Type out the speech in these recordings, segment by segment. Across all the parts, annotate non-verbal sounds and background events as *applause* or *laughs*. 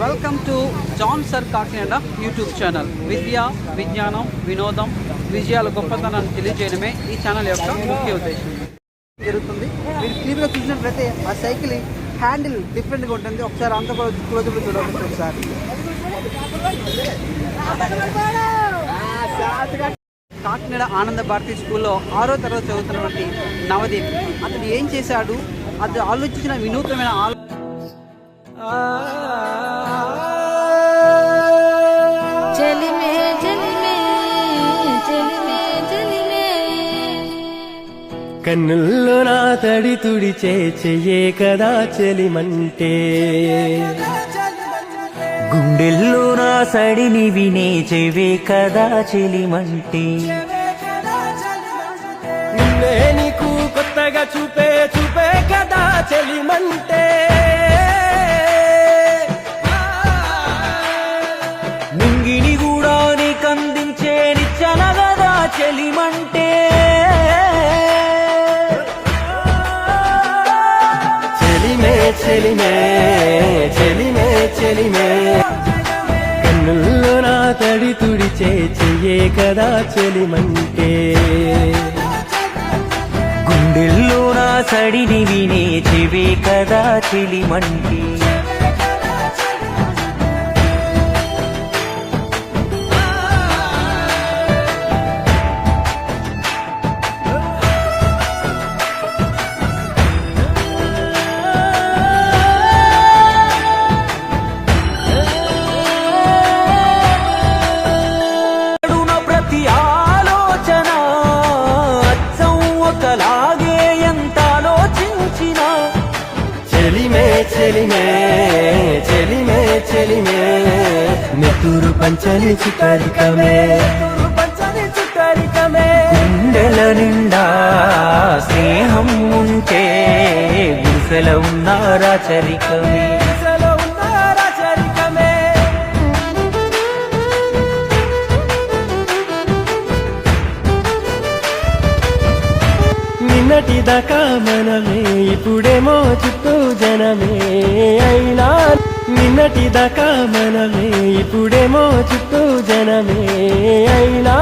Welcome to John sir Kakinada YouTube channel విద్య విజ్ఞానం వినోదం విజయాల గొప్పతనాన్ని తెలియజేయడమే ఈ ఛానల్ యొక్క ముఖ్య ఉద్దేశం. జరుగుతుంది. మీరు క్లియర్గా చూసినట్లయితే ఆ సైకిల్ హ్యాండిల్ డిఫరెంట్గా ఉంటుంది. ఒకసారి అంత కూడా క్లోజ్గా చూడవచ్చు ఒకసారి. కాకినాడ ఆనంద భారతి స్కూల్లో ఆరో తరగతి చదువుతున్నటువంటి నవదీప్. అతను ఏం చేశాడు? అది ఆలోచించిన వినూత్నమైన ఆలోచన కన్నుల్లో నా తడి తుడిచే చెయ్యే కదా చెలిమంటే. గుండెల్లో నా సడిని వినే చెవే కదా చెలిమంటే. నిన్నే నీకు కొత్తగా చూపే చూపే కదా చెలిమంటే. చెలిమే చెలిమే చెలిమే. చెలిమే కన్నుల్లో నా తడి తుడిచే చెయ్యే కదా చెలిమంటే. గుండెల్లో నా సడిని వినే చెవే కదా చెలిమంటే. చెలిమే చెలిమే నెత్తురు పంచని చికరికమే పంచని చికరికమే గుండెల నిండా స్నేహం ఉంటే గుడిసెల ఉన్నారా చరికమే గుడిసెల ఉన్నారా మనమే ఇప్పుడేమో చుట్టూ జనమే. అయినా నిన్నటి దాకా మనమే ఇప్పుడేమో చుట్టూ జనమే. అయినా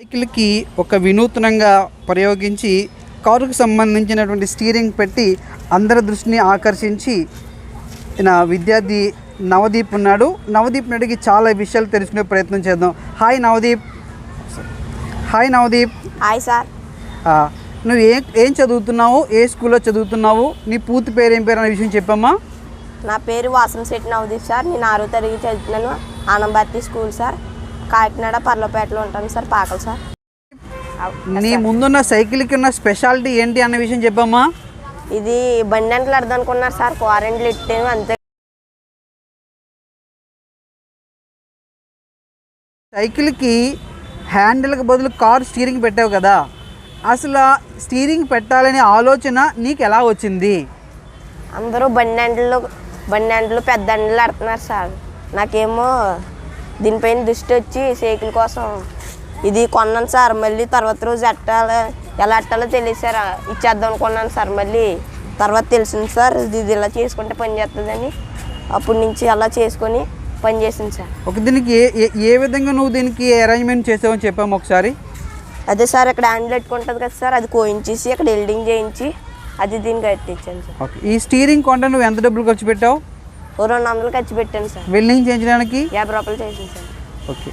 సైకిల్కి ఒక వినూత్నంగా ప్రయోగించి కారుకు సంబంధించినటువంటి స్టీరింగ్ పెట్టి అందరి దృష్టిని ఆకర్షించి నా విద్యార్థి నవదీప్ ఉన్నాడు. నవదీప్ అడిగి చాలా విషయాలు తెలుసుకునే ప్రయత్నం చేద్దాం. Hi Navdeep. Hi Navdeep. Hi sir నువ్వు ఏం ఏం చదువుతున్నావు? ఏ స్కూల్లో చదువుతున్నావు? నీ పూర్తి పేరు ఏం పేరు అనే విషయం చెప్పమ్మా. నా పేరు వాసం శెట్టి నవదీప్ సార్. నేను ఆరో తరగతి చదువుతున్నాను. Anandbharati school sir. కాకినాడ పర్లపేటలో ఉంటాను సార్ పాకలు సార్. నీ ముందున్న సైకిల్కి ఉన్న స్పెషాలిటీ ఏంటి అన్న విషయం చెప్పమ్మా. ఇది బండి అంటలు అర్థం అనుకున్నారు సార్ క్వారెంట్లు ఇట్టాను అంతే. సైకిల్కి హ్యాండిల్కి బదులు కార్ స్టీరింగ్ పెట్టావు కదా. అసలు స్టీరింగ్ పెట్టాలనే ఆలోచన నీకు ఎలా వచ్చింది? అందరూ బండి అంటలు బండి అంటలు పెద్ద అంటలు ఆడుతున్నారు సార్. నాకేమో దీనిపైన దృష్టి వచ్చి సైకిల్ కోసం ఇది కొన్నాను సార్. మళ్ళీ తర్వాత రోజు ఎట్టాలో ఎలా ఎట్టాలో తెలియదు సార్. ఇచ్చేద్దాం అనుకున్నాను సార్. మళ్ళీ తర్వాత తెలిసింది సార్ ఇది ఇలా చేసుకుంటే పని చేస్తుందని అప్పటి నుంచి అలా చేసుకొని పని చేసింది సార్. ఒక దీనికి ఏ ఏ- విధంగా నువ్వు దీనికి అరేంజ్మెంట్ చేసావని చెప్పాము ఒకసారి? అదే సార్ ఇక్కడ హ్యాండిల్ పెట్టుకుంటుంది కదా సార్. అది కోయించేసి అక్కడ వెల్డింగ్ చేయించి అది దీనికి కట్టించాను సార్. ఓకే. ఈ స్టీరింగ్ కొంట నువ్వు ఎంత డబ్బులు ఖర్చు పెట్టావు? ఓ రెండు వందలు ఖర్చు పెట్టాను సార్. వెల్డింగ్ చేయించడానికి? యాభై రూపాయలు చేసింది సార్. ఓకే.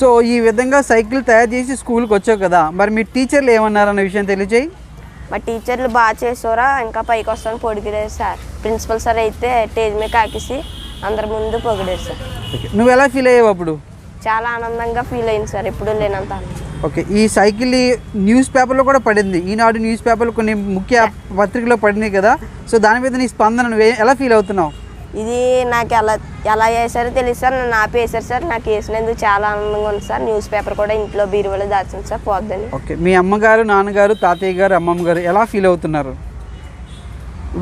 సో ఈ విధంగా సైకిల్ తయారు చేసి స్కూల్కి వచ్చావు కదా మరి మీ టీచర్లు ఏమన్నారు అన్న విషయం తెలియజేయి మా టీచర్లు బాగా చేసారా ఇంకా పైకి వస్తాను పొడిగిరారు సార్. ప్రిన్సిపల్ సార్ అయితే స్టేజ్ మీద కాకేసి అందరి ముందు పొగిడారు సార్. నువ్వు ఎలా ఫీల్ అయ్యావు అప్పుడు? చాలా ఆనందంగా ఫీల్ అయింది సార్ ఎప్పుడూ లేనంత ఆనందం. ఓకే ఈ సైకిల్ న్యూస్ పేపర్లో కూడా పడింది. ఈనాడు న్యూస్ పేపర్లో కొన్ని ముఖ్య పత్రికలో పడింది కదా. సో దాని మీద నీ స్పందన ఎలా ఫీల్ అవుతున్నావు? ఇది నాకు ఎలా ఎలా వేసారో తెలియదు సార్ నన్ను ఆపి వేసారు సార్ నాకు వేసినందుకు చాలా ఆనందంగా ఉంది సార్. న్యూస్ పేపర్ కూడా ఇంట్లో బీరువాలో దాచింది సార్ పోద్దని. ఓకే మీ అమ్మగారు నాన్నగారు తాతయ్య గారు అమ్మమ్మ గారు ఎలా ఫీల్ అవుతున్నారు?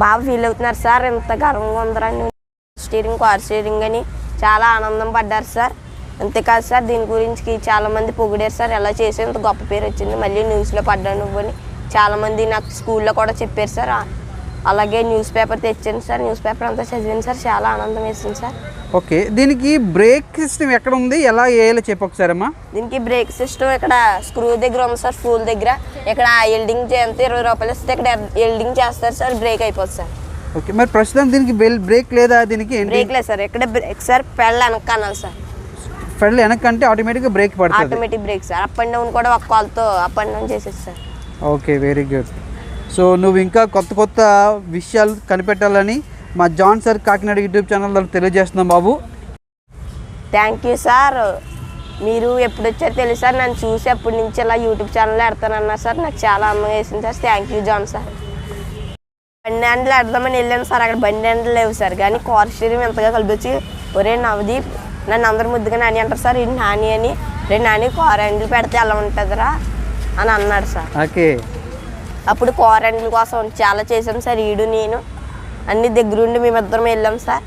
బాగా ఫీల్ అవుతున్నారు సార్. ఎంత గర్వంగా ఉందరని స్టీరింగ్ కార్ స్టీరింగ్ అని చాలా ఆనందం పడ్డారు సార్. అంతేకాదు సార్ దీని గురించి చాలా మంది పొగిడారు సార్. ఎలా చేసి ఇంత గొప్ప పేరు వచ్చింది. మళ్ళీ న్యూస్లో పడ్డాను నువ్వు అని చాలా మంది నాకు స్కూల్లో కూడా చెప్పారు సార్. అలాగే న్యూస్ పేపర్ తెచ్చాను సార్. న్యూస్ పేపర్ అంతా చదివాను సార్. చాలా ఆనందం వేసింది సార్. ఓకే దీనికి బ్రేక్ సిస్టమ్ ఎక్కడ ఉంది? ఎలా వేయాలో చెప్పు ఒకసారమ్మా దీనికి బ్రేక్ సిస్టమ్ ఇక్కడ స్క్రూ దగ్గర ఉంది సార్ ఫూల్ దగ్గర. ఇక్కడ ఎల్డింగ్ చేస్తే ఇరవై రూపాయలు ఇస్తే ఇక్కడ ఎల్డింగ్ చేస్తారు సార్ బ్రేక్ అయిపోతుంది సార్. ఓకే మరి ప్రస్తుతం దీనికి బెల్ బ్రేక్ లేదా దీనికి? బ్రేక్ లేదు సార్ ఇక్కడ బ్రేక్ సార్ పెళ్ళ వెనక్కి అనాలి సార్. ఫెడల్ వెనకంటే ఆటోమేటిక్గా బ్రేక్ పడుతుంది. Automatic brake sir up and down కూడా ఒక కాల్తో అప్ అండ్ డౌన్ చేసేది sir okay very good so నువ్వు ఇంకా కొత్త కొత్త విషయాలు కనిపెట్టాలని మా John sir Kakinada YouTube channel ద్వారా తెలియజేస్తున్నాం బాబు. థ్యాంక్ యూ సార్ మీరు ఎప్పుడు వచ్చారో తెలుసు సార్ నన్ను చూసి ఎప్పటి నుంచి ఇలా యూట్యూబ్ ఛానల్ పెడతానన్నారు సార్ నాకు చాలా ఆనందంగా వేసింది sir thank you John sir. బండి హ్యాండిల్ పెడదామని వెళ్ళాను సార్ అక్కడ బండి హ్యాండిల్ లేవు సార్ కానీ కార్ స్టీరింగ్ ఎంతగా కలిపొచ్చి ఒరే నవదీప్ నన్ను అందరు ముద్దుగా నాని అంటారు సార్ ఇది నాని అని రే నాని కార్ హ్యాండిల్ పెడితే ఎలా ఉంటుందిరా? అని అన్నాడు సార్. ఓకే. అప్పుడు కార్ హ్యాండిల్ కోసం చాలా చేశాం సార్ ఈడు నేను. అన్ని దగ్గరుండి మేమిద్దరం వెళ్ళాం సార్.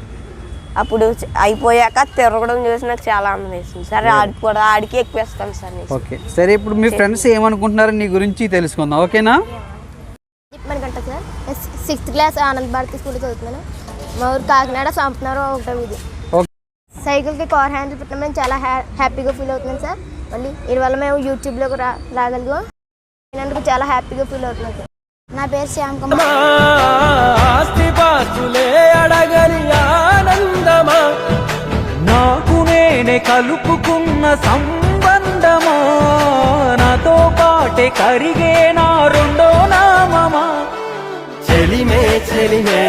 అప్పుడు అయిపోయాక తిరగడం చూసి నాకు చాలా ఆనందం వేసింది సార్. ఆడికి కూడా ఆడికి ఎక్కువేస్తాను సార్ ఓకే. సరే ఇప్పుడు మీ ఫ్రెండ్స్ ఏమనుకుంటున్నారో నీ గురించి తెలుసుకుందాం. ఓకేనా? మనకంట sir. Sixth class Anand Bharati school చదువుతున్నాను. మా ఊరు కాకినాడ సంపన్నారు ఒకటో ఇది సైకిల్కి కార్ హ్యాండిల్ పెట్టడం మేము చాలా హ్యా హ్యాపీగా ఫీల్ అవుతున్నాం సార్. మళ్ళీ దీనివల్ల మేము యూట్యూబ్లోకి రా రాగలిగాం నేనందుకు చాలా హ్యాపీగా ఫీల్ అవుతున్నాం సార్. నా పేరు శ్యామ్ కుమార్. ఆస్తి ఆనందమా? నాకు నేనే కలుపుకున్న సంబంధమా? నాతో పాటే కరిగే నా రెండో నామమా? చెలిమే చెలిమే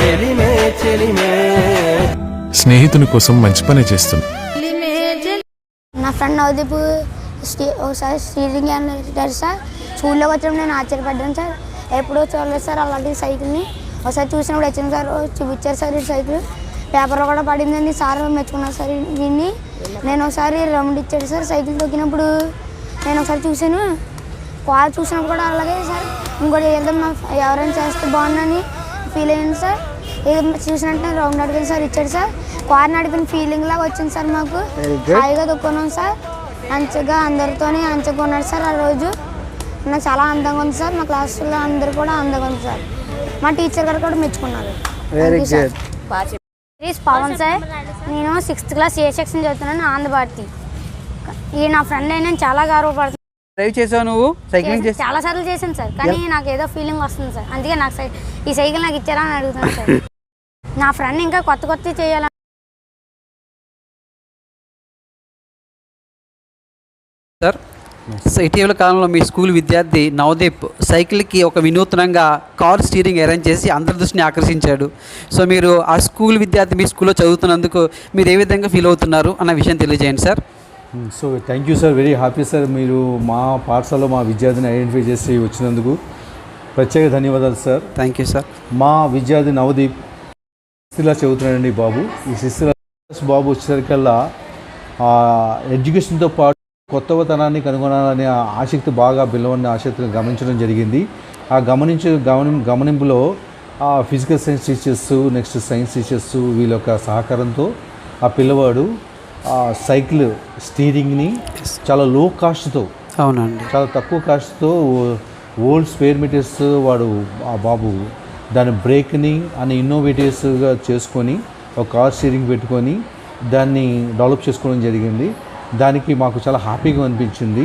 చెలిమే చెలిమే. స్నేహితుని కోసం మంచి పని చేస్తుంది. నా ఫ్రెండ్ నవదీప్ ఒకసారి స్టీరింగ్ హ్యాండిల్ సార్. స్కూల్లోకి వచ్చినప్పుడు నేను ఆశ్చర్యపడ్డాను సార్. ఎప్పుడో చూడలేదు సార్ అలాంటి సైకిల్ని. ఒకసారి చూసినప్పుడు వచ్చింది సార్ చూపించారు సార్ ఈ సైకిల్. పేపర్లో కూడా పడిందని సార్ మెచ్చుకున్నారు సార్ దీన్ని. నేను ఒకసారి రౌండ్ ఇచ్చాడు సార్ సైకిల్ తొక్కినప్పుడు. నేను ఒకసారి చూశాను. కాల్ చూసినప్పుడు కూడా అలాగే సార్. ఇంకోటి ఏదైనా ఎవరైనా చేస్తే బాగుందని ఫీల్ అయ్యింది సార్. చూసినట్టు రౌండ్ అడిగాను సార్ ఇచ్చాడు సార్. కార్ నడిపిన ఫీలింగ్ లాగా వచ్చింది సార్ మాకు. హాయిగా తొక్కున్నాం సార్. మంచిగా అందరితోని మంచిగా ఉన్నాడు సార్ ఆ రోజు. నాకు చాలా అందంగా ఉంది సార్. మా క్లాసులో అందరూ కూడా అందంగా ఉంది సార్. మా టీచర్ గారు కూడా మెచ్చుకున్నారు. Very good please Pavan sir నేను సిక్స్త్ క్లాస్ ఏ సెక్షన్ చదువుతున్నాను ఆంధ్రభారతి. ఈ నా ఫ్రెండ్ అయినా నేను చాలా గర్వపడుతున్నాను డ్రైవ్ చేసావు నువ్వు? సైక్లింగ్ చాలా సార్లు చేశాను సార్. కానీ నాకు ఏదో ఫీలింగ్ వస్తుంది సార్. అందుకే నాకు సై- ఈ సైకిల్ నాకు ఇచ్చారా అని అడుగుతాను సార్. *laughs* నా ఫ్రెండ్ ఇంకా కొత్త కొత్త చేయాలని సార్ సో ఇటీవల కాలంలో మీ స్కూల్ విద్యార్థి నవదీప్ సైకిల్కి ఒక వినూత్నంగా కార్ స్టీరింగ్ అరేంజ్ చేసి అందరి దృష్టిని ఆకర్షించాడు. సో మీరు ఆ స్కూల్ విద్యార్థి మీ స్కూల్లో చదువుతున్నందుకు మీరు ఏ విధంగా ఫీల్ అవుతున్నారు అన్న విషయం తెలియజేయండి sir. So thank you sir very happy sir మీరు మా పాఠశాలలో మా విద్యార్థిని ఐడెంటిఫై చేసి వచ్చినందుకు ప్రత్యేక ధన్యవాదాలు సార్ థ్యాంక్ యూ సార్ మా విద్యార్థి నవదీప్ సిక్స్త్ క్లాస్ చదువుతున్నాడండి బాబు. ఈ క్లాస్ బాబు వచ్చేసరికల్లా ఆ, ఎడ్యుకేషన్తో పాటు కొత్తవతనాన్ని కనుగొనాలనే ఆసక్తి బాగా పిల్లవాడిని ఆసక్తిని గమనించడం జరిగింది. ఆ గమనించే గమని గమనింపులో ఆ physical science teachers next science teachers వీళ్ళ యొక్క సహకారంతో ఆ పిల్లవాడు ఆ సైకిల్ స్టీరింగ్ని చాలా లో కాస్ట్తో అవునండి. చాలా తక్కువ కాస్ట్తో ఓల్డ్ స్పేర్ మీటర్స్ వాడు ఆ బాబు దాని బ్రేక్ని అని ఇన్నోవేటివ్స్గా చేసుకొని ఒక కార్ స్టీరింగ్ పెట్టుకొని దాన్ని డెవలప్ చేసుకోవడం జరిగింది. దానికి మాకు చాలా హ్యాపీగా అనిపించింది.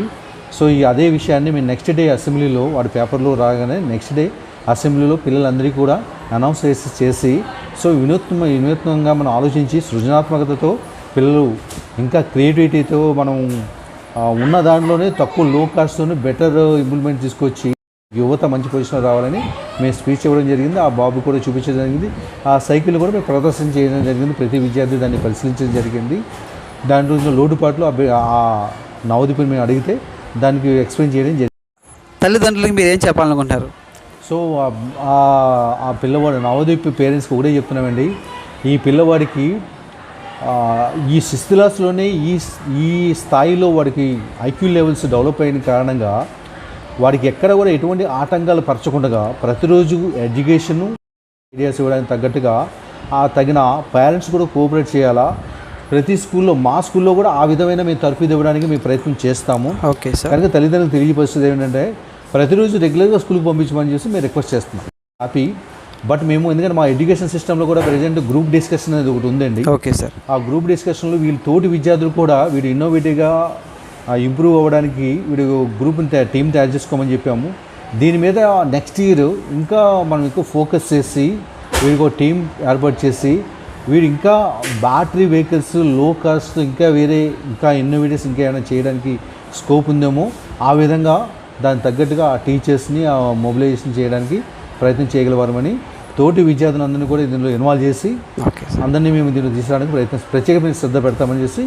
సో ఈ అదే విషయాన్ని మేము నెక్స్ట్ డే అసెంబ్లీలో వాడి పేపర్లో రాగానే నెక్స్ట్ డే అసెంబ్లీలో పిల్లలందరికీ కూడా అనౌన్స్ చేసి చేసి సో వినూత్న వినూత్నంగా మనం ఆలోచించి సృజనాత్మకతతో పిల్లలు ఇంకా క్రియేటివిటీతో మనం ఉన్న దాంట్లోనే తక్కువ లో కాస్ట్తోనే బెటర్ ఇంప్లిమెంట్ తీసుకొచ్చి యువత మంచి పొజిషన్లో రావాలని మేము స్పీచ్ ఇవ్వడం జరిగింది ఆ బాబు కూడా చూపించడం జరిగింది. ఆ సైకిల్ కూడా మేము ప్రదర్శన చేయడం జరిగింది. ప్రతి విద్యార్థి దాన్ని పరిశీలించడం జరిగింది. దాంట్లో ఉన్న లోటుపాట్లు ఆ నవదీపుని మేము అడిగితే దానికి ఎక్స్ప్లెయిన్ చేయడం జరిగింది. తల్లిదండ్రులకి మీరు ఏం చెప్పాలనుకుంటారు? సో ఆ- పిల్లవాడు నవదీప్ పేరెంట్స్కి ఒకటే చెప్తున్నామండి. ఈ పిల్లవాడికి ఈ సిక్స్త్ క్లాస్లోనే ఈ ఈ స్థాయిలో వాడికి ఐక్యూ లెవెల్స్ డెవలప్ అయిన కారణంగా వాడికి ఎక్కడ కూడా ఎటువంటి ఆటంకాలు పరచకుండా ప్రతిరోజు ఎడ్యుకేషను ఐడియాస్ ఇవ్వడానికి తగ్గట్టుగా ఆ తగిన పేరెంట్స్ కూడా కోఆపరేట్ చేయాలా? ప్రతి స్కూల్లో మా స్కూల్లో కూడా ఆ విధమైన మేము తరఫీదు ఇవ్వడానికి మేము ప్రయత్నం చేస్తాము. Okay sir. కనుక తల్లిదండ్రులకు తెలియపరిచేది ఏంటంటే ప్రతిరోజు రెగ్యులర్గా స్కూల్కి పంపించమని చేసి మేము రిక్వెస్ట్ చేస్తున్నాం. హ్యాపీ బట్ మేము ఎందుకంటే మా ఎడ్యుకేషన్ సిస్టంలో కూడా ప్రజెంట్ గ్రూప్ డిస్కషన్ అనేది ఒకటి ఉందండి. Okay sir. ఆ గ్రూప్ డిస్కషన్లో వీళ్ళ తోటి విద్యార్థులు కూడా వీడు ఇన్నోవేటివ్గా ఇంప్రూవ్ అవ్వడానికి వీడు గ్రూప్ని టీం తయారు చేసుకోమని చెప్పాము. దీని మీద నెక్స్ట్ ఇయర్ ఇంకా మనం ఎక్కువ ఫోకస్ చేసి వీడికి ఒక టీం ఏర్పాటు చేసి వీడు ఇంకా బ్యాటరీ వెహికల్స్లో కాస్ట్ ఇంకా వేరే ఇంకా ఇన్నోవేటివ్స్ ఇంకా ఏమైనా చేయడానికి స్కోప్ ఉందేమో ఆ విధంగా దానికి తగ్గట్టుగా ఆ టీచర్స్ని ఆ మొబిలైజేషన్ చేయడానికి ప్రయత్నం చేయగలవారమని తోటి విద్యార్థులందరినీ కూడా దీనిలో ఇన్వాల్వ్ చేసి అందరినీ మేము దీనిలో తీసుకురావడానికి ప్రయత్నం ప్రత్యేకమైన శ్రద్ధ పెడతామని చేసి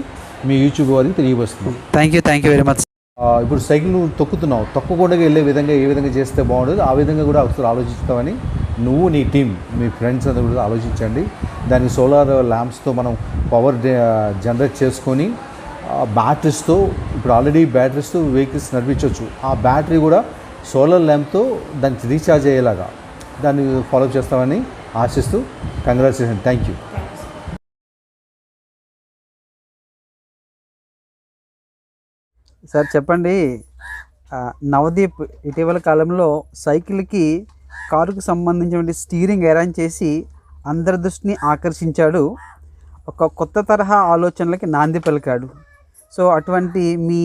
మీ యూట్యూబ్ వారికి తెలియపరుస్తున్నాం. Thank you thank you very much ఇప్పుడు సైకిల్ నువ్వు తొక్కుతున్నావు. తొక్కకుండా వెళ్ళే విధంగా ఏ విధంగా చేస్తే బాగుంటుంది ఆ విధంగా కూడా ఒకసారి ఆలోచిస్తామని నువ్వు నీ టీం మీ ఫ్రెండ్స్ అందరూ కూడా ఆలోచించండి. దానికి సోలార్ ల్యాంప్స్తో మనం పవర్ జనరేట్ చేసుకొని బ్యాటరీస్తో ఇప్పుడు ఆల్రెడీ బ్యాటరీస్తో వెహికల్స్ నడిపించవచ్చు. ఆ బ్యాటరీ కూడా సోలార్ ల్యాంప్తో దానికి రీఛార్జ్ అయ్యేలాగా దాన్ని ఫాలో చేస్తామని ఆశిస్తూ కంగ్రాచులేషన్ థ్యాంక్ యూ సార్ చెప్పండి. నవదీప్ ఇటీవల కాలంలో సైకిల్కి కారుకు సంబంధించిన స్టీరింగ్ అరేంజ్ చేసి అందరి దృష్టిని ఆకర్షించాడు. ఒక కొత్త తరహా ఆలోచనలకి నాంది పలికాడు. సో అటువంటి మీ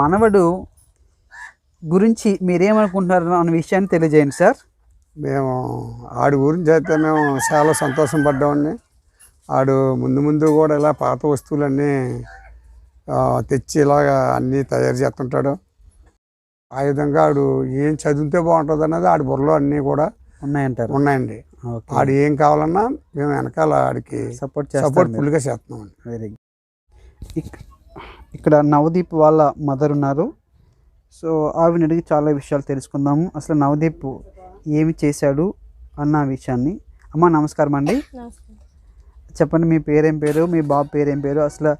మనవడు గురించి మీరేమనుకుంటున్నారు అన్న విషయాన్ని తెలియజేయండి సార్. మేము ఆడి గురించి అయితే మేము చాలా సంతోషం పడ్డామండి. ఆడు ముందు ముందు కూడా ఇలా పాత వస్తువులన్నీ తెచ్చి ఇలాగా అన్నీ తయారు చేస్తుంటాడు. ఆ విధంగా ఆడు ఏం చదివితే బాగుంటుంది అన్నది ఆడి బుర్రలో అన్నీ కూడా ఉన్నాయంటారు. ఉన్నాయండి. ఆడు ఏం కావాలన్నా మేము వెనకాల ఆడికి సపోర్ట్ సపోర్ట్ ఫుల్గా చేస్తున్నామండి వెరీ గుడ్. ఇక్కడ నవదీప్ వాళ్ళ మదర్ ఉన్నారు. సో ఆవిడని అడిగి చాలా విషయాలు తెలుసుకుందాము అసలు నవదీప్ ఏమి చేశాడు అన్న విషయాన్ని. అమ్మ నమస్కారం. అండి చెప్పండి మీ పేరేం పేరు మీ బాబు పేరేం పేరు అసలు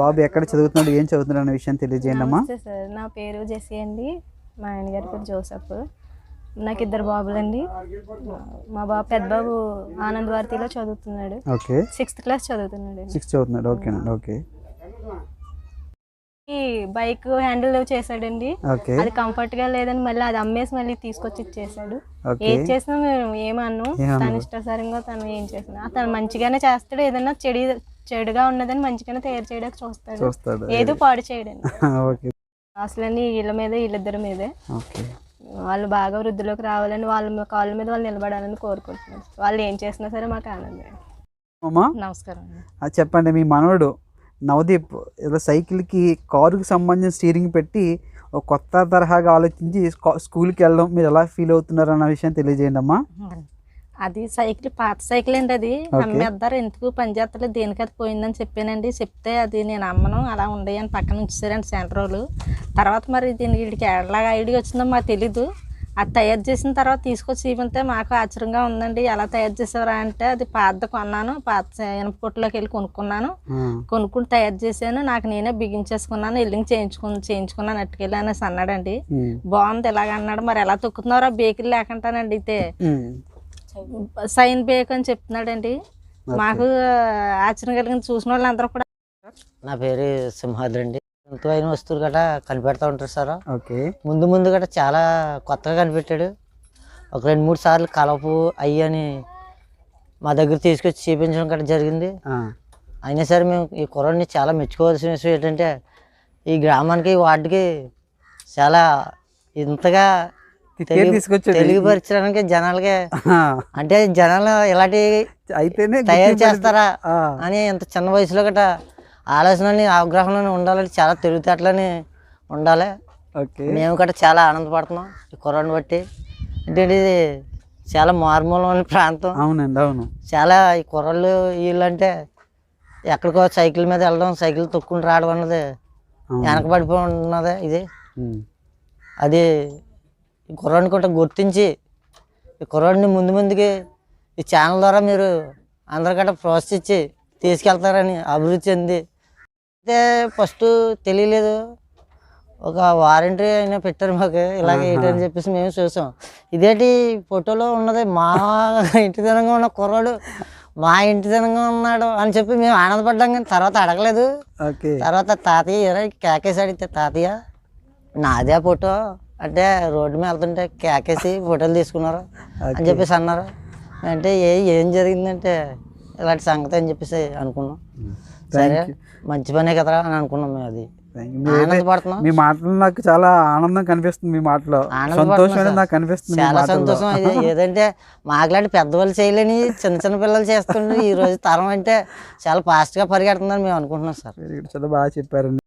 బాబు ఎక్కడ చదువుతున్నాడు ఏం చదువుతున్నాడు అన్న విషయం తెలియజేయండి అమ్మా. సార్ నా పేరు జెస్సీ అండి. మా ఆయన గారి పేరు జోసఫ్. నాకు ఇద్దరు బాబులండి. మా బాబు పెద్ద బాబు ఆనంద్ భారతిలో చదువుతున్నాడు. ఓకే. సిక్స్త్ క్లాస్ చదువుతున్నాడు సిక్స్ చదువుతున్నాడు. ఓకేనండి ఓకే. బైక్ హ్యాండిల్ చేశాడండి. ఓకే. అది కంఫర్ట్గా లేదని మళ్ళీ అది అమ్మేసి మళ్ళీ తీసుకొచ్చి ఇచ్చేసాడు. ఓకే. ఏం చేసినా మేము ఏమన్ను. తన ఇష్టాసారంగా తను ఏం చేసినా తను మంచిగానే చేస్తాడు. ఏదైనా చెడు చెడుగా ఉన్నదని మంచిగానే తయారు చేయడానికి చూస్తాడు. చూస్తాడు. ఏదో పాడు చేయడండి. *laughs* ఓకే. అసలన్నీ వీళ్ళ మీద వీళ్ళిద్దరి మీదే. ఓకే. వాళ్ళు బాగా వృద్ధిలోకి రావాలని వాళ్ళ కాళ్ళ మీద వాళ్ళు నిలబడాలని కోరుకుంటున్నారు వాళ్ళు ఏం చేసినా సరే మాకు ఆనందం నమస్కారం చెప్పండి మీ మనవడు నవదీప్ ఏదో సైకిల్కి కారుకి సంబంధించిన స్టీరింగ్ పెట్టి ఒక కొత్త తరహాగా ఆలోచించి స్కా- స్కూల్కి వెళ్ళడం మీరు ఎలా ఫీల్ అవుతున్నారు అన్న విషయం తెలియజేయండి అమ్మా. అది సైకిల్ పాత సైకిల్ అండి అది. అమ్మేద్దారు ఎందుకు పని చేస్తలేదు దేనికి అది పోయిందని చెప్పానండి. చెప్తే అది నేను అమ్మను అలా ఉండయి అని పక్కన ఉంచారండి సెంటర్ వాళ్ళు తర్వాత మరి దీనికి వీడికి ఎలాగ ఐడియా వచ్చిందో మాకు తెలీదు. అది తయారు చేసిన తర్వాత తీసుకొచ్చి ఇవ్వంతే మాకు ఆశ్చర్యంగా ఉందండి. ఎలా తయారు చేసేవారా అంటే అది పాత కొన్నాను పాత ఇనప కొట్టులోకి వెళ్ళి కొనుక్కున్నాను. కొనుక్కుని తయారు చేశాను. నాకు నేనే బిగించేసుకున్నాను ఎల్లింగ్ చేయించుకుని చేయించుకున్నాను అట్టుకెళ్ళి అనేసి అన్నాడండి. బాగుంది ఎలాగ అన్నాడు. మరి ఎలా తొక్కుతున్నారో బేకరీ లేకుండానండి అయితే సైన్ బేక్ అని చెప్తున్నాడండి. మాకు ఆశ్చర్యం కలిగింది. చూసిన వాళ్ళందరూ కూడా నా పేరు సింహాద్రి అండి. వింతమైన వస్తువులు గట్రా కనిపెడతా ఉంటారు సార్. ఓకే. ముందు ముందు గట్రా చాలా కొత్తగా కనిపెట్టాడు. ఒక రెండు మూడు సార్లు కలపు అయ్యి అని మా దగ్గర తీసుకొచ్చి చూపించడం గట్రా జరిగింది. అయినా సరే మేము ఈ కుర్రాడిని చాలా మెచ్చుకోవాల్సిన విషయం ఏంటంటే ఈ గ్రామానికి వార్డుకి చాలా ఇంతగా. తెలియపరచడానికి జనాలకి అంటే జనాలు ఇలాంటి అయితేనే తయారు చేస్తారా అని ఇంత చిన్న వయసులో గట్రా ఆలోచనని అవగాహనని ఉండాలని చాలా తెలివితేటలని ఉండాలి. ఓకే. మేము గట్రా చాలా ఆనందపడుతున్నాం ఈ కుర్రాన్ని బట్టి. అంటే ఇది చాలా మారుమూలమైన ప్రాంతం. అవునండి అవును. చాలా ఈ కుర్రాళ్ళు వీళ్ళంటే ఎక్కడికో సైకిల్ మీద వెళ్ళడం సైకిల్ తొక్కుని రావడం అన్నది. వెనకబడిపోయి ఉన్నది ఇది. అది ఈ కుర్రాడిని కూడా గుర్తించి ఈ కుర్రాడిని ముందు ముందుకి ఈ ఛానల్ ద్వారా మీరు అందరికన్నా ప్రోత్సహించి తీసుకెళ్తారని అభివృద్ధి చెంది అయితే ఫస్ట్ తెలియలేదు. ఒక వారంటీ అయినా పెట్టారు మాకు. ఇలాగ ఏంటని చెప్పేసి మేము చూసాం. ఇదేంటి ఫోటోలో ఉన్నది? మా *laughs* ఇంటి దినంగా ఉన్న కుర్రాడు మా ఇంటి దినంగా ఉన్నాడు అని చెప్పి మేము ఆనందపడ్డాం కానీ తర్వాత అడగలేదు. తర్వాత తాతయ్య కేకేసి అడిగితే తాతయ్య నాదే ఫోటో? అంటే రోడ్డు మీద వెళ్తుంటే కేకేసి ఫోటోలు తీసుకున్నారు? అని చెప్పేసి అన్నారు. అంటే ఏ ఏం జరిగిందంటే ఇలాంటి సంగతి అని చెప్పేసి అనుకున్నాం. సరే మంచి పనే కదరా అని అనుకున్నాం మేము అది. ఆనందపడుతున్నాం. మీ మాటలు నాకు చాలా ఆనందం కనిపిస్తుంది మీ మాటలో. సంతోషం. నాకు కనిపిస్తుంది చాలా. సంతోషం ఏదంటే మాకులాంటి పెద్దవాళ్ళు చేయలేని చిన్న చిన్న పిల్లలు చేస్తుంటే ఈ రోజు తరం అంటే చాలా ఫాస్ట్గా పరిగెడుతుందని మేము అనుకుంటున్నాం సార్. చాలా బాగా చెప్పారండి.